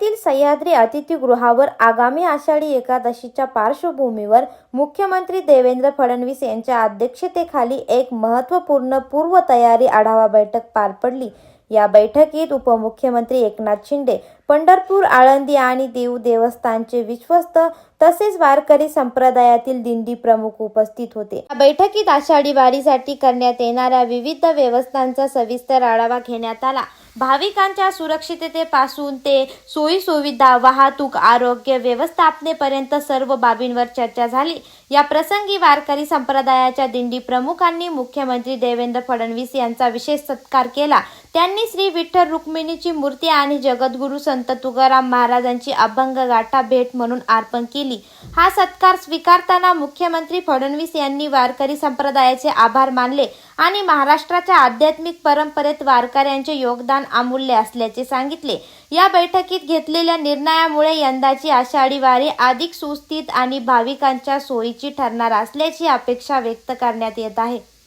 मुंबईतील सह्याद्री अतिथीगृहावर आगामी आषाढी एकादशीच्या पार्श्वभूमीवर मुख्यमंत्री देवेंद्र फडणवीस यांच्या अध्यक्षतेखाली एक महत्त्वपूर्ण पूर्वतयारी आढावा बैठक पार पडली. या बैठकीत उपमुख्यमंत्री एकनाथ शिंदे पंढरपूर आळंदी आणि देऊ देवस्थानचे विश्वस्त तसेच वारकरी संप्रदायातील दिंडी प्रमुख उपस्थित होते. या बैठकीत आषाढी वारीसाठी करण्यात येणाऱ्या विविध व्यवस्थांचा सविस्तर आढावा घेण्यात आला. भाविकांच्या सुरक्षिततेपासून ते सोयीसुविधा वाहतूक आरोग्य व्यवस्थापनेपर्यंत सर्व बाबींवर चर्चा झाली. या प्रसंगी वारकरी संप्रदायाच्या दिंडी प्रमुखांनी मुख्यमंत्री देवेंद्र फडणवीस यांचा विशेष सत्कार केला. त्यांनी श्री विठ्ठल रुक्मिणीची मूर्ती आणि जगद्गुरू संत तुकाराम महाराजांची अभंग गाठा भेट म्हणून अर्पण केली. हा सत्कार स्वीकारताना मुख्यमंत्री फडणवीस यांनी वारकरी संप्रदायाचे आभार मानले आणि महाराष्ट्राच्या आध्यात्मिक परंपरेत वारकऱ्यांचे योगदान अमूल्य असल्याचे सांगितले. या बैठकीत घेतलेल्या निर्णयामुळे यंदाची आषाढी वारी अधिक सुस्थित आणि भाविकांच्या सोयीची ठरणार असल्याची अपेक्षा व्यक्त करण्यात येत आहे.